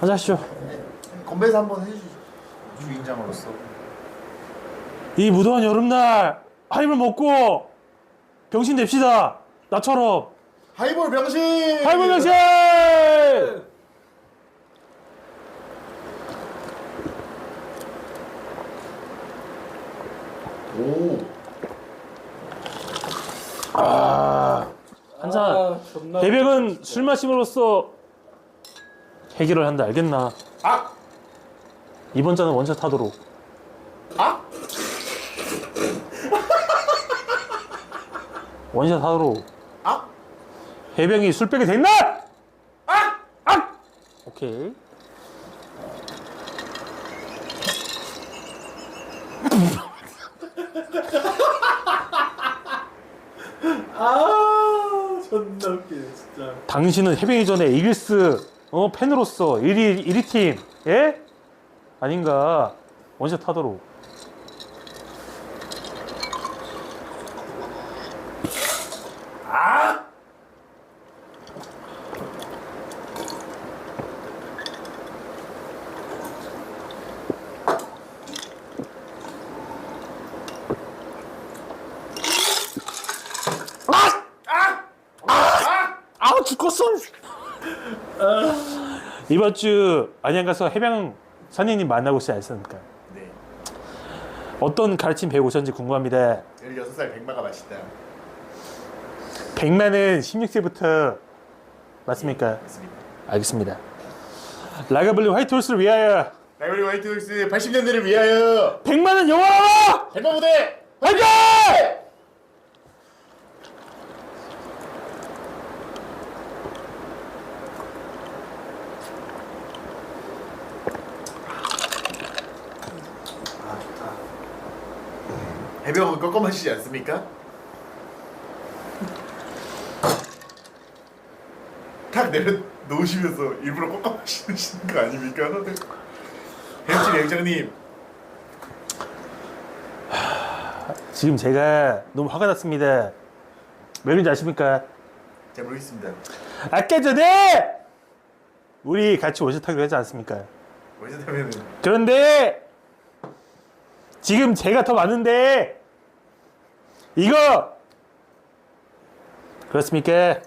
하자시죠. 건배사 한번 해주시죠. 주인장으로서. 이 무더운 여름날 하이볼 먹고 병신 냅시다. 나처럼 하이볼 병신! 하이볼 병신! 오. 한잔 아, 존나 대백은 술 마심으로써 해결을 한다 알겠나? 아! 이번 잔은 원샷 하도록. 아! 원샷 하도록. 아! 해병이 술 빼게 됐나? 아! 아! 오케이. 아 존나 웃기네 진짜 당신은 해병 이 전에 이글스 어, 팬으로서 1위, 1위 팀, 예? 아닌가? 원샷 하도록. 아! 아우, 죽겠어! 이번 주 안양 가서 해병 선생님 만나고 있지 않습니까? 네. 어떤 가르침 배우고 오셨는지 궁금합니다. 16살 백마가 맛있다. 백만은 16세부터 맞습니까? 맞습니다. 알겠습니다. 라가블리 화이트홀스를 위하여 라이브리 화이트홀스 80년대를 위하여 백만은 영원하라! 백마 무대! 화이팅! 해병은 꺾어 마시지 않습니까? 탁 내려 놓으시면서 일부러 꺾어 마시는 거 아닙니까? 햄찌 회장님 지금 제가 너무 화가 났습니다. 왜 그런지 아십니까? 잘 모르겠습니다. 아까 전에 우리 같이 원샷 하기로 했지 않습니까? 왜냐면은 그런데 지금 제가 더 많은데 이거 그렇습니까?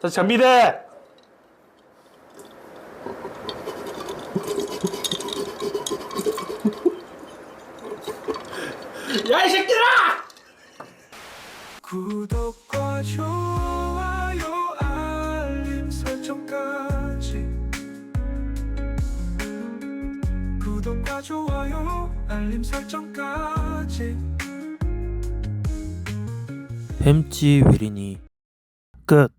다시 갑니다. 야 이 새끼들아 구독과 좋아요 구독과 좋아요 알림 설정까지. 햄찌 위린이 끝